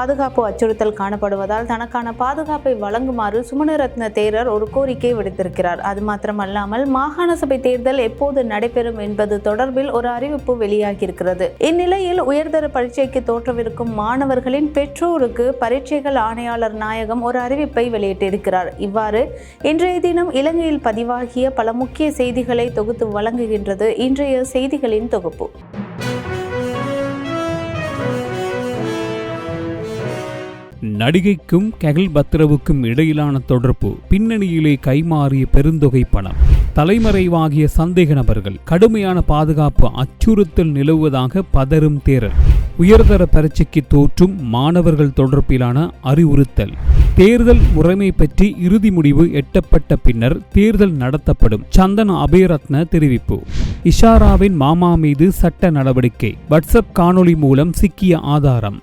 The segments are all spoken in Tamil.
பாதுகாப்பு அச்சுறுத்தல் காணப்படுவதால் தனக்கான பாதுகாப்பை வழங்குமாறு சுமணரத்ன தேரர் ஒரு கோரிக்கை விடுத்திருக்கிறார். அது மாத்திரமல்லாமல் மாகாண சபை தேர்தல் எப்போது நடைபெறும் என்பது தொடர்பில் ஒரு அறிவிப்பு வெளியாகியிருக்கிறது. இந்நிலையில் உயர்தர பரீட்சைக்கு தோற்றவிருக்கும் மாணவர்களின் பெற்றோருக்கு பரீட்சைகள் ஆணையாளர் நாயகம் ஒரு அறிவிப்பை வெளியிட்டிருக்கிறார். இவ்வாறு இன்றைய தினம் இலங்கையில் பதிவாகிய பல முக்கிய செய்திகளை தொகுத்து வழங்குகின்றது இன்றைய செய்திகளின் தொகுப்பு. நடிகைக்கும் கெகல் பத்ரவுக்கும் இடையிலான தொடர்பு. பின்னணியிலே கைமாறிய பெருந்தொகை பணம். தலைமறைவாகிய சந்தேக நபர்கள். கடுமையான பாதுகாப்பு அச்சுறுத்தல் நிலவுவதாக பதறும் தேரர். உயர்தர பரீட்சைக்கு தோற்றும் மாணவர்கள் தொடர்பிலான அறிவுறுத்தல். தேர்தல் முறைமை பற்றி இறுதி முடிவு எட்டப்பட்ட பின்னர் தேர்தல் நடத்தப்படும். சந்தன அபயரத்ன தெரிவிப்பு. இஷாராவின் மாமா மீது சட்ட நடவடிக்கை. வாட்ஸ்அப் காணொளி மூலம் சிக்கிய ஆதாரம்.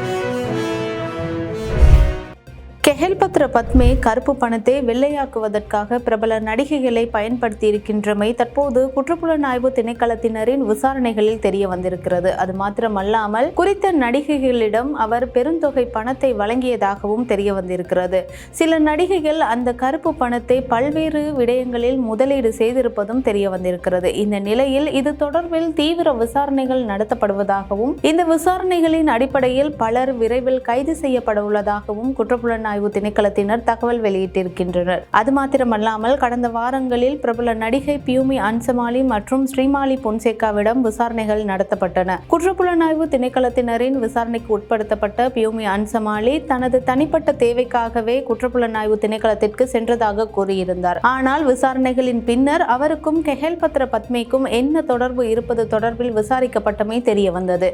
கெஹல்பத்ர பத்மே கருப்பு பணத்தை வெள்ளையாக்குவதற்காக பிரபல நடிகைகளை பயன்படுத்தி இருக்கின்றமை தற்போது குற்றப்புலனாய்வு திணைக்களத்தினரின் விசாரணைகளில் தெரிய வந்திருக்கிறது அது மாத்திரமல்லாமல் குறித்த நடிகைகளிடம் அவர் பெருந்தொகை பணத்தை வழங்கியதாகவும் தெரிய வந்திருக்கிறது சில நடிகைகள் அந்த கருப்பு பணத்தை பல்வேறு விடயங்களில் முதலீடு செய்திருப்பதும் தெரிய வந்திருக்கிறது இந்த நிலையில் இது தொடர்பில் தீவிர விசாரணைகள் நடத்தப்படுவதாகவும் இந்த விசாரணைகளின் அடிப்படையில் பலர் விரைவில் கைது செய்யப்பட உள்ளதாகவும் குற்றப்புலனாய்வு திணைக்களத்தினர் தகவல் வெளியிட்டிருக்கின்றனர். அது மாத்திரமல்லாமல் கடந்த வாரங்களில் பிரபல நடிகை பியூமி அன்சமாலி மற்றும் ஸ்ரீமாலி பொன்சேகாவிடம் விசாரணைகள் நடத்தப்பட்டன. குற்றப்புலனாய்வு திணைக்களத்தினரின் விசாரணைக்கு உட்படுத்தப்பட்ட பியூமி அன்சமாலி தனது தனிப்பட்ட தேவைக்காகவே குற்றப்புலனாய்வு திணைக்களத்திற்கு சென்றதாக கூறியிருந்தார். ஆனால் விசாரணைகளின் பின்னர் அவருக்கும் கெஹல் பத்ர பத்மிக்கும் என்ன தொடர்பு இருப்பது தொடர்பில் விசாரிக்கப்பட்டமை தெரிய வந்தது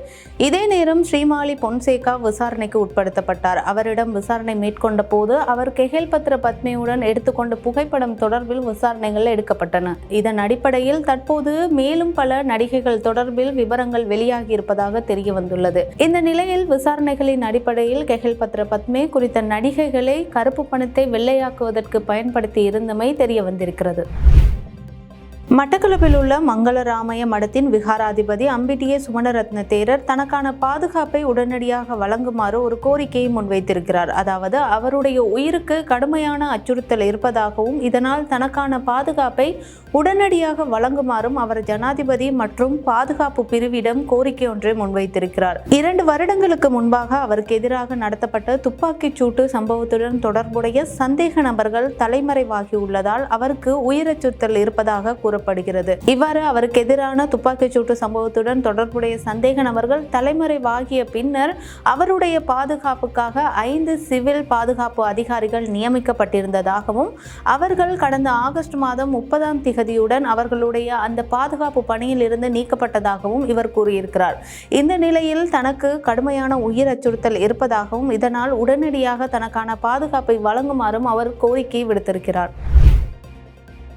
இதே நேரம் ஸ்ரீமாலி பொன்சேகா விசாரணைக்கு உட்படுத்தப்பட்டார். அவரிடம் விசாரணை மேற்கொண்ட போது அவர் கெஹல் பத்ர பத்மேவுடன் எடுத்துக்கொண்ட புகைப்படம் தொடர்பில் விசாரணைகள் எடுக்கப்பட்டன. இதன் அடிப்படையில் தற்போது மேலும் பல நடிகைகள் தொடர்பில் விவரங்கள் வெளியாகி இருப்பதாக தெரிய வந்துள்ளது இந்த நிலையில் விசாரணைகளின் அடிப்படையில் கெஹல் பத்ர பத்மே குறித்த நடிகைகளை கருப்பு பணத்தை வெள்ளையாக்குவதற்கு பயன்படுத்தி இருந்தமை தெரிய வந்திருக்கிறது மட்டக்களப்பில் உள்ள மங்களராமய மடத்தின் விகாராதிபதி அம்பிட்டிய சுமணரத்ன தேரர் தனக்கான பாதுகாப்பை உடனடியாக வழங்குமாறு ஒரு கோரிக்கையை முன்வைத்திருக்கிறார். அதாவது அவருடைய உயிருக்கு கடுமையான அச்சுறுத்தல் இருப்பதாகவும் இதனால் தனக்கான பாதுகாப்பை உடனடியாக வழங்குமாறும் அவர் ஜனாதிபதி மற்றும் பாதுகாப்பு பிரிவிடம் கோரிக்கை ஒன்றை முன்வைத்திருக்கிறார். இரண்டு வருடங்களுக்கு முன்பாக அவருக்கு எதிராக நடத்தப்பட்ட துப்பாக்கிச் சூட்டு சம்பவத்துடன் தொடர்புடைய சந்தேக நபர்கள் தலைமறைவாகியுள்ளதால் அவருக்கு உயிரச்சுறுத்தல் இருப்பதாக கூறப்படுகிறது. இவ்வாறு அவருக்கு எதிரான துப்பாக்கிச் சூட்டு சம்பவத்துடன் தொடர்புடைய சந்தேக நபர்கள் தலைமறைவாகிய பின்னர் அவருடைய பாதுகாப்புக்காக ஐந்து சிவில் பாதுகாப்பு அதிகாரிகள் நியமிக்கப்பட்டிருந்ததாகவும் அவர்கள் கடந்த ஆகஸ்ட் மாதம் முப்பதாம் திகதியுடன் அவர்களுடைய அந்த பாதுகாப்பு பணியில் இருந்து நீக்கப்பட்டதாகவும் இவர் கூறியிருக்கிறார். இந்த நிலையில் தனக்கு கடுமையான உயிர் அச்சுறுத்தல் இருப்பதாகவும் இதனால் உடனடியாக தனக்கான பாதுகாப்பை வழங்குமாறும் அவர் கோரிக்கை விடுத்திருக்கிறார்.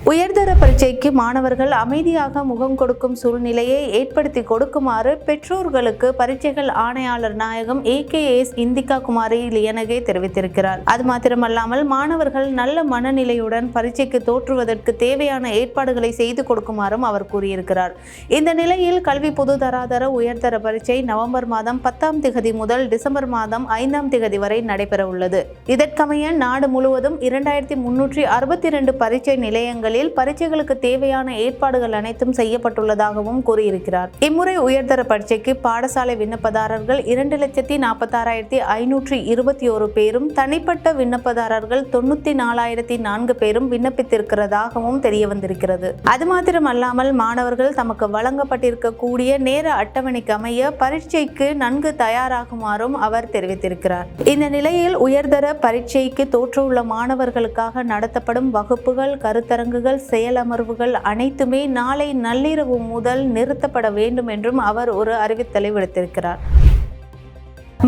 உயர்தர பரீட்சைக்கு மாணவர்கள் அமைதியாக முகம் கொடுக்கும் சூழ்நிலையை ஏற்படுத்தி கொடுக்குமாறு பெற்றோர்களுக்கு பரீட்சைகள் ஆணையாளர் நாயகம் ஏகேஎஸ் இந்திகா குமாரி லியனகே தெரிவித்திருக்கிறார். அது மாத்திரமல்லாமல் மாணவர்கள் நல்ல மனநிலையுடன் பரீட்சைக்கு தோற்றுவதற்கு தேவையான ஏற்பாடுகளை செய்து கொடுக்குமாறும் அவர் கூறியிருக்கிறார். இந்த நிலையில் கல்வி பொது தராதர உயர்தர பரீட்சை நவம்பர் மாதம் பத்தாம் திகதி முதல் டிசம்பர் மாதம் ஐந்தாம் திகதி வரை நடைபெற உள்ளது இதற்கமைய நாடு முழுவதும் இரண்டாயிரத்தி முன்னூற்றி அறுபத்தி இரண்டு பரீட்சை நிலையங்கள் நிலையங்களில் பரீட்சைகளுக்கு தேவையான ஏற்பாடுகள் அனைத்தும் செய்யப்பட்டுள்ளதாகவும் கூறியிருக்கிறார். இம்முறை உயர்தர பரீட்சைக்கு பாடசாலை விண்ணப்பதாரர்கள் இரண்டு லட்சத்தி நாற்பத்தாறாயிரத்தி ஐநூற்றி இருபத்தி ஒரு பேரும் தனிப்பட்ட விண்ணப்பதாரர்கள் தொண்ணூத்தி நாலாயிரத்தி நான்கு பேரும் விண்ணப்பித்திருக்கிறதாகவும் தெரிய வந்திருக்கிறது அது மாத்திரமல்லாமல் மாணவர்கள் தமக்கு வழங்கப்பட்டிருக்கக்கூடிய நேர அட்டவணைக்கு அமைய பரீட்சைக்கு நன்கு தயாராகுமாறும் அவர் தெரிவித்திருக்கிறார். இந்த நிலையில் உயர்தர பரீட்சைக்கு தோற்றவுள்ள மாணவர்களுக்காக நடத்தப்படும் வகுப்புகள் கருத்தரங்கு கருத்தரங்குகள் செயலமர்வுகள் அனைத்துமே நாளை நள்ளிரவு முதல் நிறுத்தப்பட வேண்டும் என்றும் அவர் ஒரு அறிவித்தலை விடுத்திருக்கிறார்.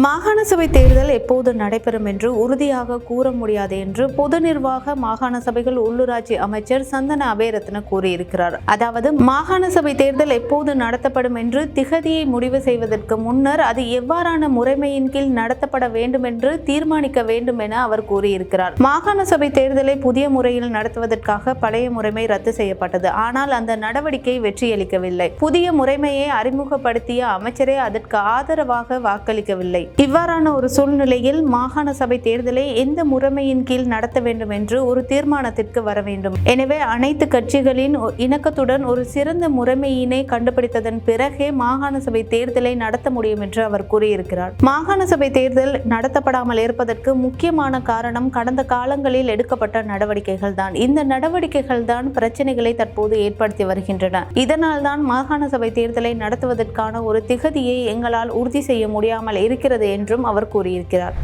மாகாண சபை தேர்தல் எப்போது நடைபெறும் என்று உறுதியாக கூற முடியாது என்று பொது நிர்வாக மாகாண சபைகள் உள்ளூராட்சி அமைச்சர் சந்தன அபேரத்ன கூறியிருக்கிறார். அதாவது மாகாண சபை தேர்தல் எப்போது நடத்தப்படும் என்று திகதியை முடிவு செய்வதற்கு முன்னர் அது எவ்வாறான முறைமையின் கீழ் நடத்தப்பட வேண்டும் என்று தீர்மானிக்க வேண்டும் என அவர் கூறியிருக்கிறார். மாகாண சபை தேர்தலை புதிய முறையில் நடத்துவதற்காக பழைய முறைமை ரத்து செய்யப்பட்டது. ஆனால் அந்த நடவடிக்கை வெற்றியளிக்கவில்லை. புதிய முறைமையை அறிமுகப்படுத்திய அமைச்சரே அதற்கு ஆதரவாக வாக்களிக்கவில்லை. இவ்வாறான ஒரு சூழ்நிலையில் மாகாண சபை தேர்தலை எந்த முறைமையின் கீழ் நடத்த வேண்டும் என்று ஒரு தீர்மானத்திற்கு வர வேண்டும். எனவே அனைத்து கட்சிகளின் இணக்கத்துடன் ஒரு சிறந்த முறைமையினை கண்டுபிடித்ததன் பிறகே மாகாண சபை தேர்தலை நடத்த முடியும் என்று அவர் கூறியிருக்கிறார். மாகாண சபை தேர்தல் நடத்தப்படாமல் இருப்பதற்கு முக்கியமான காரணம் கடந்த காலங்களில் எடுக்கப்பட்ட நடவடிக்கைகள் தான். இந்த நடவடிக்கைகள் தான் பிரச்சனைகளை தற்போது ஏற்படுத்தி வருகின்றன. இதனால் தான் மாகாண சபை தேர்தலை நடத்துவதற்கான ஒரு திகதியை எங்களால் உறுதி செய்ய முடியாமல் இருக்கிறது என்றும் அவர் கூறியிருக்கிறார்.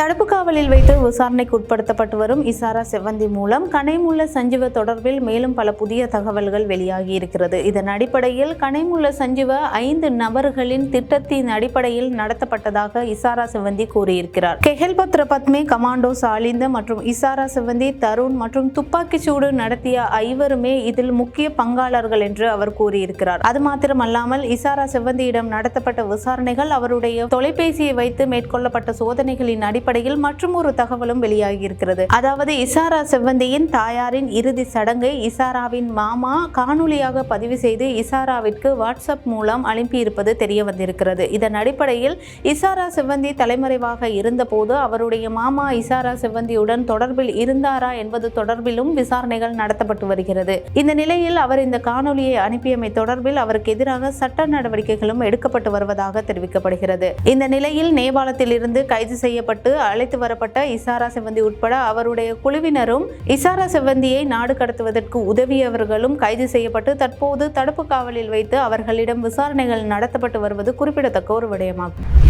தடுப்பு காவலில் வைத்து விசாரணைக்கு உட்படுத்தப்பட்டு வரும் இசாரா செவ்வந்தி மூலம் கனைமுள்ள சஞ்சீவ தொடர்பில் மேலும் பல புதிய தகவல்கள் வெளியாகி இருக்கிறது. இதன் அடிப்படையில் கனைமுள்ள சஞ்சீவ ஐந்து நபர்களின் திட்டத்தின் அடிப்படையில் நடத்தப்பட்டதாக இசாரா செவ்வந்தி கூறியிருக்கிறார். கெஹல்பத்ர பத்மே கமாண்டோ சாலிந்த மற்றும் இசாரா செவ்வந்தி தருண் மற்றும் துப்பாக்கிச்சூடு நடத்திய ஐவருமே இதில் முக்கிய பங்காளர்கள் என்று அவர் கூறியிருக்கிறார். அது மாத்திரமல்லாமல் இசாரா செவ்வந்தியிடம் நடத்தப்பட்ட விசாரணைகள் அவருடைய தொலைபேசியை வைத்து மேற்கொள்ளப்பட்ட சோதனைகளின் அடிப்படையில் மற்றும் ஒரு தகவலும் வெளியாகியிருக்கிறது. அதாவது இசாரா செவ்வந்தியின் தாயாரின் இறுதி சடங்கை இசாராவின் மாமா காணொலியாக பதிவு செய்து இசாராவிற்கு வாட்ஸ்அப் மூலம் அனுப்பியிருப்பது தெரிய வந்திருக்கிறது இதன் அடிப்படையில் இசாரா செவ்வந்தி தலைமறைவாக இருந்தபோது அவருடைய மாமா இசாரா செவ்வந்தியுடன் தொடர்பில் இருந்தாரா என்பது தொடர்பிலும் விசாரணைகள் நடத்தப்பட்டு வருகிறது. இந்த நிலையில் அவர் இந்த காணொலியை அனுப்பியமை தொடர்பில் அவருக்கு எதிராக சட்ட நடவடிக்கைகளும் எடுக்கப்பட்டு வருவதாக தெரிவிக்கப்படுகிறது. இந்த நிலையில் நேபாளத்தில் இருந்து கைது செய்யப்பட்டு அழைத்து வரப்பட்ட இசாரா செவ்வந்தி உட்பட அவருடைய குழுவினரும் இசாரா செவ்வந்தியை நாடு கடத்துவதற்கு உதவியவர்களும் கைது செய்யப்பட்டு தற்போது தடுப்பு காவலில் வைத்து அவர்களிடம் விசாரணைகள் நடத்தப்பட்டு வருவது குறிப்பிடத்தக்க ஒரு விடயமாகும்.